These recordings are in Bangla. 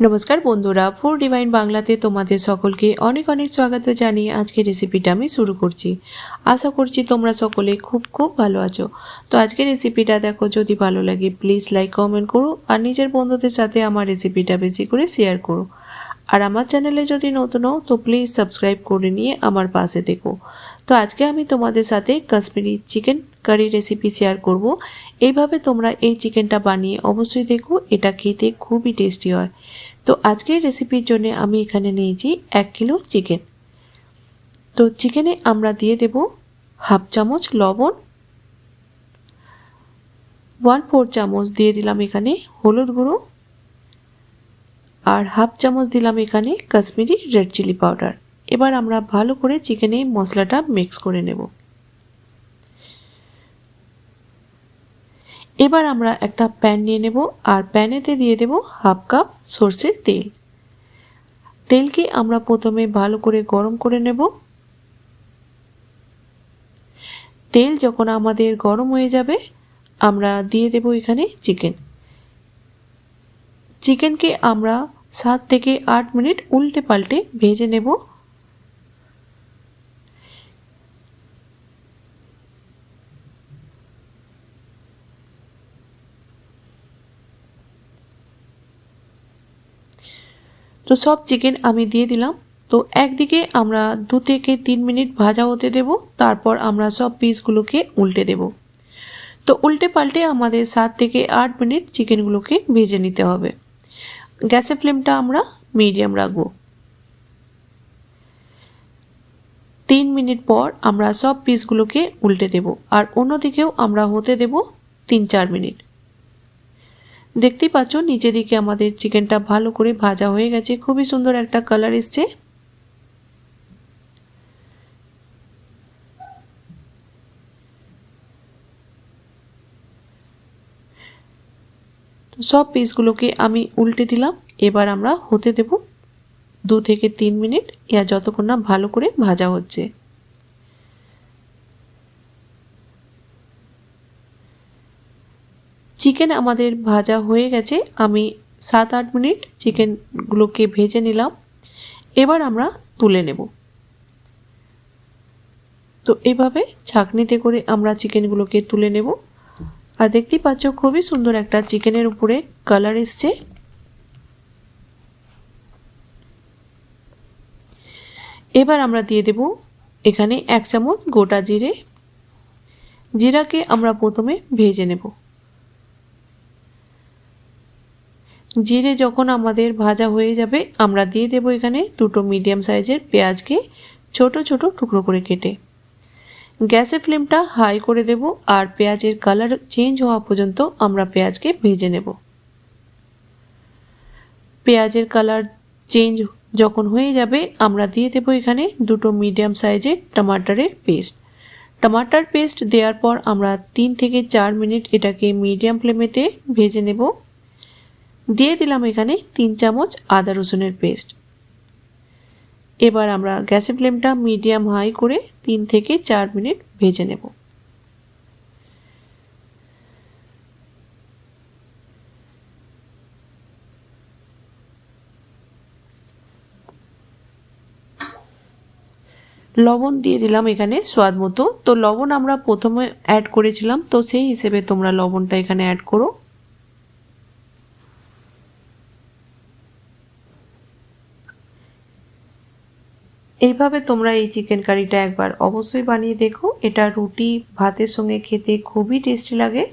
নমস্কার বন্ধুরা ফুড ডিভাইন বাংলাতে তোমাদের সকলকে অনেক অনেক স্বাগত জানিয়ে আজকের রেসিপিটা আমি শুরু করছি। আশা করছি তোমরা সকলে খুব খুব ভালো আছো। তো আজকের রেসিপিটা দেখো, যদি ভালো লাগে প্লিজ লাইক কমেন্ট করো আর নিজের বন্ধুদের সাথে আমার রেসিপিটা বেশি করে শেয়ার করো। আর আমার চ্যানেলে যদি নতুন হও, তো প্লিজ সাবস্ক্রাইব করে নিয়ে আমার পাশে দেখো তো আজকে আমি তোমাদের সাথে Kashmiri chicken curry recipe share করব। এইভাবে তোমরা এই চিকেনটা বানিয়ে অবশ্যই দেখো, এটা খেতে খুবই টেস্টি হয়। তো আজকের রেসিপির জন্য আমি এখানে নিয়েছি এক কিলো চিকেন। তো চিকেনে আমরা দিয়ে দেব হাফ চামচ লবণ ওয়ান ফোর চামচ দিয়ে দিলাম এখানে হলুদ গুঁড়ো, আর হাফ চামচ দিলাম এখানে কাশ্মীরি রেড চিলি পাউডার এবার আমরা ভালো করে চিকেনে মশলাটা মিক্স করে নেব। এবার আমরা একটা প্যান নিয়ে নেব আর প্যানেতে দিয়ে দেব হাফ কাপ সর্ষের তেল। তেলকে আমরা প্রথমে ভালো করে গরম করে নেব। তেল যখন আমাদের গরম হয়ে যাবে, আমরা দিয়ে দেব এখানে চিকেন চিকেনকে আমরা সাত থেকে আট মিনিট উল্টে পাল্টে ভেজে নেব। তো সব চিকেন আমি দিয়ে দিলাম। তো একদিকে আমরা দু থেকে তিন মিনিট ভাজা হতে দেব, তারপর আমরা সব পিসগুলোকে উল্টে দেব। তো উল্টে পাল্টে আমাদের সাত থেকে আট মিনিট চিকেনগুলোকে ভেজে নিতে হবে। গ্যাসের ফ্লেমটা আমরা মিডিয়াম রাখব। তিন মিনিট পর আমরা সব পিসগুলোকে উল্টে দেব, আর অন্যদিকেও আমরা হতে দেব তিন চার মিনিট। দেখতেই পাচ্ছ, নিচে দিকে আমাদের চিকেনটা ভালো করে ভাজা হয়ে গেছে। খুবই সুন্দর একটা কালার এসছে। সব পিসগুলোকে আমি উল্টে দিলাম। এবার আমরা হতে দেব দু থেকে তিন মিনিট। ইয়া যতক্ষণ না ভালো করে ভাজা হচ্ছে। চিকেন আমাদের ভাজা হয়ে গেছে। আমি সাত আট মিনিট চিকেনগুলোকে ভেজে নিলাম। এবার আমরা তুলে নেব। তো এভাবে ছাঁকনিতে করে আমরা চিকেনগুলোকে তুলে নেব। আর দেখতেই পাচ্ছ, খুবই সুন্দর একটা চিকেনের উপরে কালার এসছে। এবার আমরা দিয়ে দেব এখানে এক চামচ গোটা জিরে। জিরাকে আমরা প্রথমে ভেজে নেব। জিরে যখন আমাদের ভাজা হয়ে যাবে, আমরা দিয়ে দেব এখানে দুটো মিডিয়াম সাইজের পেঁয়াজকে ছোট ছোট টুকরো করে কেটে। গ্যাসের ফ্লেমটা হাই করে দেব আর পেঁয়াজের কালার চেঞ্জ হওয়া পর্যন্ত আমরা পেঁয়াজকে ভেজে নেব। পেঁয়াজের কালার চেঞ্জ যখন হয়ে যাবে, আমরা দিয়ে দেব এখানে দুটো মিডিয়াম সাইজের টমাটারের পেস্ট। টমাটার পেস্ট দেওয়ার পর আমরা তিন থেকে চার মিনিট এটাকে মিডিয়াম ফ্লেমেতে ভেজে নেব। দিয়ে দিলাম এখানে তিন চামচ আদা রসুনের পেস্ট। এবার আমরা গ্যাসের ফ্লেমটা মিডিয়াম হাই করে তিন থেকে চার মিনিট ভেজে নেব। লবণ দিয়ে দিলাম এখানে স্বাদ মতো। তো লবণ আমরা প্রথমে অ্যাড করেছিলাম। তো সেই হিসেবে তোমরা লবণটা এখানে অ্যাড করো। এইভাবে তোমরা এই চিকেন কারিটা একবার অবশ্যই বানিয়ে দেখো। এটা রুটি, ভাতের সঙ্গে খেতে খুবই টেস্টি লাগে।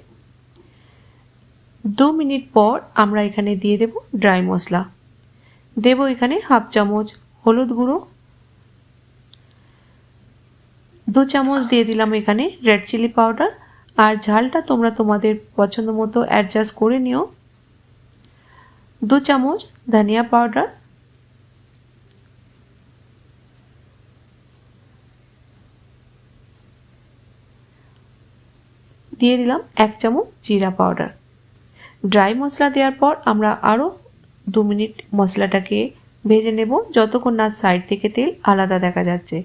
দু মিনিট পর আমরা এখানে দিয়ে দেব ড্রাই মশলা। দেব এখানে হাফ চামচ হলুদ গুঁড়ো। দু চামচ দিয়ে দিলাম এখানে রেড চিলি পাউডার আর ঝালটা তোমরা তোমাদের পছন্দ মতো অ্যাডজাস্ট করে নিও। দু চামচ ধনিয়া পাউডার দিয়ে দিলাম এক চামচ জিরা পাউডার। ড্রাই মশলা দেওয়ার পর আমরা আরও দু মিনিট মশলাটাকে ভেজে নেব। যতক্ষণ না সাইড থেকে তেল আলাদা দেখা যাচ্ছে।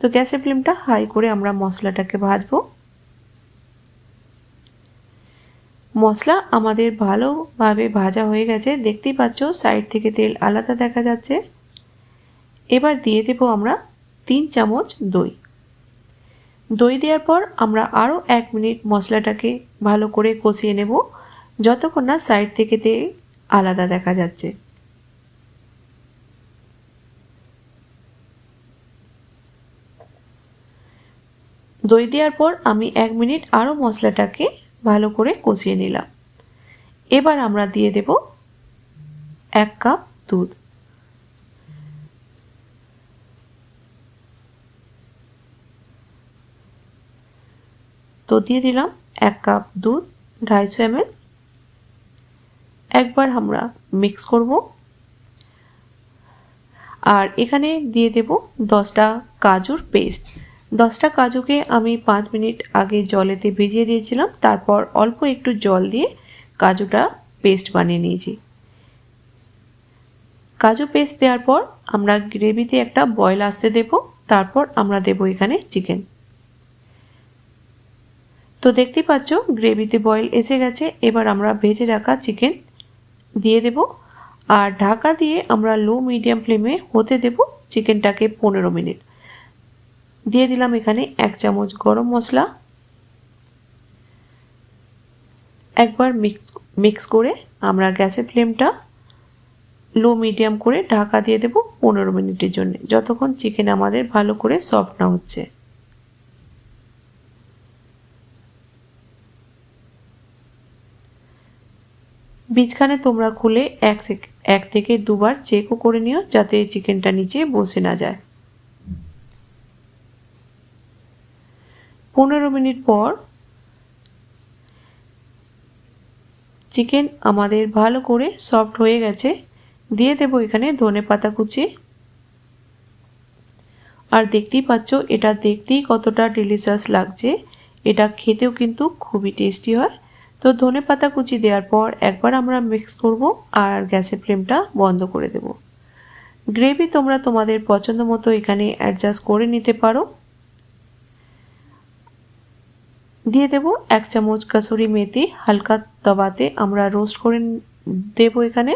তো গ্যাসের ফ্লেমটা হাই করে আমরা মশলাটাকে ভাজবো। মশলা আমাদের ভালোভাবে ভাজা হয়ে গেছে। দেখতেই পাচ্ছ সাইড থেকে তেল আলাদা দেখা যাচ্ছে। এবার দিয়ে দেব আমরা তিন চামচ দই। দই দেওয়ার পর আমরা আরও এক মিনিট মশলাটাকে ভালো করে কষিয়ে নেব, যতক্ষণ না সাইড থেকে তেল আলাদা দেখা যাচ্ছে। দই দেওয়ার পর আমি এক মিনিট আরও মশলাটাকে ভালো করে কষিয়ে নিলাম। এবার আমরা দিয়ে দেব এক কাপ দুধ। তো দিয়ে দিলাম এক কাপ দুধ ঢাইশো এম একবার আমরা মিক্স করব। আর এখানে দিয়ে দেব দশটা কাজুর পেস্ট দশটা কাজুকে আমি পাঁচ মিনিট আগে জলেতে ভিজিয়ে দিয়েছিলাম, তারপর অল্প একটু জল দিয়ে কাজুটা পেস্ট বানিয়ে নিয়েছি। কাজু পেস্ট দেওয়ার পর আমরা গ্রেভিতে একটা বয়েল আসতে দেব, তারপর আমরা দেব এখানে চিকেন তো দেখতে পাচ্ছ গ্রেভিতে বয়েল এসে গেছে। এবার আমরা ভেজে রাখা চিকেন দিয়ে দেব। আর ঢাকা দিয়ে আমরা লো মিডিয়াম ফ্লেমে হতে দেব চিকেনটাকে পনেরো মিনিট। দিয়ে দিলাম এখানে এক চামচ গরম মশলা। একবার মিক্স মিক্স করে আমরা গ্যাসের ফ্লেমটা লো মিডিয়াম করে ঢাকা দিয়ে দেব পনেরো মিনিটের জন্য। যতক্ষণ চিকেন আমাদের ভালো করে সফট না হচ্ছে। বীজখানে তোমরা খুলে এক এক থেকে দুবার চেকও করে নিও যাতে চিকেনটা নিচে বসে না যায়। পনেরো মিনিট পর চিকেন আমাদের ভালো করে সফট হয়ে গেছে। দিয়ে দেব এখানে ধনে পাতা কুচি। আর দেখতেই পাচ্ছ, এটা দেখতেই কতটা ডিলিশিয়াস লাগছে। এটা খেতেও কিন্তু খুবই টেস্টি হয়। তো ধনে পাতা কুচি দেওয়ার পর একবার আমরা মিক্স করব আর গ্যাসের ফ্লেমটা বন্ধ করে দেব। গ্রেভি তোমরা তোমাদের পছন্দ মতো এখানে অ্যাডজাস্ট করে নিতে পারো। দিয়ে দেব এক চামচ কাসুরি মেথি, হালকা তবাতে আমরা রোস্ট করে দেব এখানে।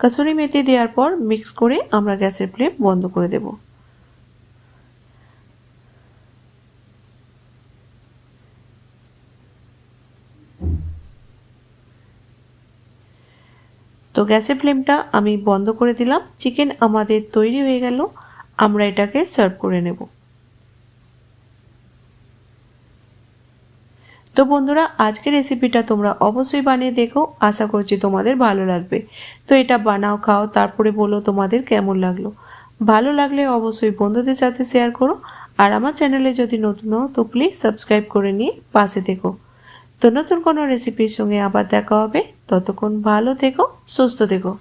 কাসুরি মেথি দেওয়ার পর মিক্স করে আমরা গ্যাসের ফ্লেম বন্ধ করে দেব। গ্যাসের ফ্লেমটা আমি বন্ধ করে দিলাম। চিকেন আমাদের তৈরি হয়ে গেল। আমরা এটাকে সার্ভ করে নেব। তো বন্ধুরা, আজকের রেসিপিটা তোমরা অবশ্যই বানিয়ে দেখো। আশা করছি তোমাদের ভালো লাগবে। তো এটা বানাও, খাও, তারপরে বলো তোমাদের কেমন লাগল। ভালো লাগলে অবশ্যই বন্ধুদের সাথে শেয়ার করো। আর আমার চ্যানেলে যদি নতুন হও, তো প্লিজ সাবস্ক্রাইব করে নিয়ে পাশে থেকো। তো নতুন কোনো রেসিপির সঙ্গে আবার দেখা হবে। ততক্ষণ ভালো থেকো সুস্থ থেকো।